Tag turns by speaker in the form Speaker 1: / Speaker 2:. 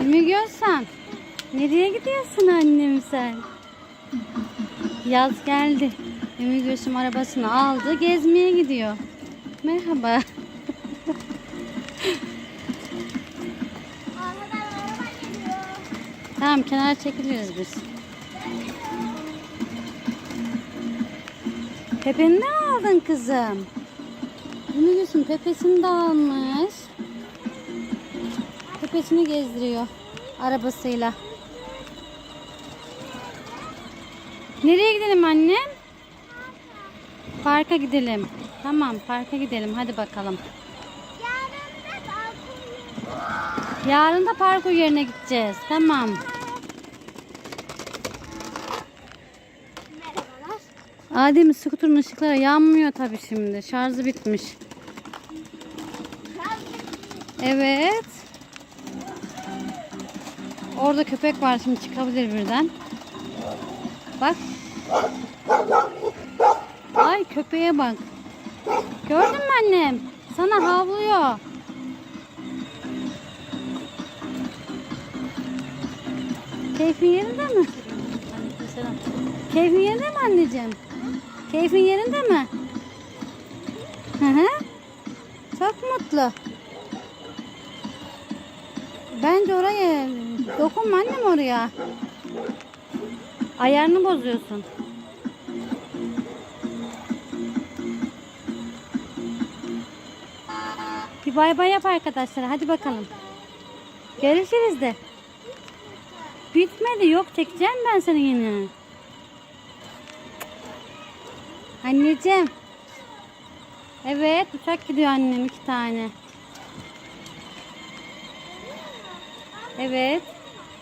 Speaker 1: Ümmü Gözsen. Nereye gidiyorsun annem sen? Yaz geldi. Ümmü Gülsüm arabasını aldı. Gezmeye gidiyor. Merhaba. Tamam kenara çekiliriz biz. Pepe'ni ne aldın kızım? Ümmü Gülsüm Pepe'sini de almış. Pepesini gezdiriyor arabasıyla. Nereye gidelim annem? Parka gidelim. Tamam parka gidelim hadi bakalım.
Speaker 2: Yarın da
Speaker 1: parkur yerine gideceğiz. Tamam.
Speaker 2: Merhabalar.
Speaker 1: Adem skuturun ışıkları yanmıyor tabii şimdi. Şarjı bitmiş. Evet. Orada köpek var şimdi çıkabilir birden. Bak. Ay köpeğe bak. Gördün mü annem? Sana havlıyor. Keyfin yerinde mi? Keyfin yerinde mi anneciğim? Keyfin yerinde mi? Hı hı. Çok mutlu. Bence oraya dokunma annem oraya. Ayarını bozuyorsun. Bir bay bay yap arkadaşlar. Hadi bakalım. Görüşürüz de. Bitmedi. Yok çekeceğim ben seni yine. Anneciğim. Evet uçak gidiyor annem iki tane. Evet.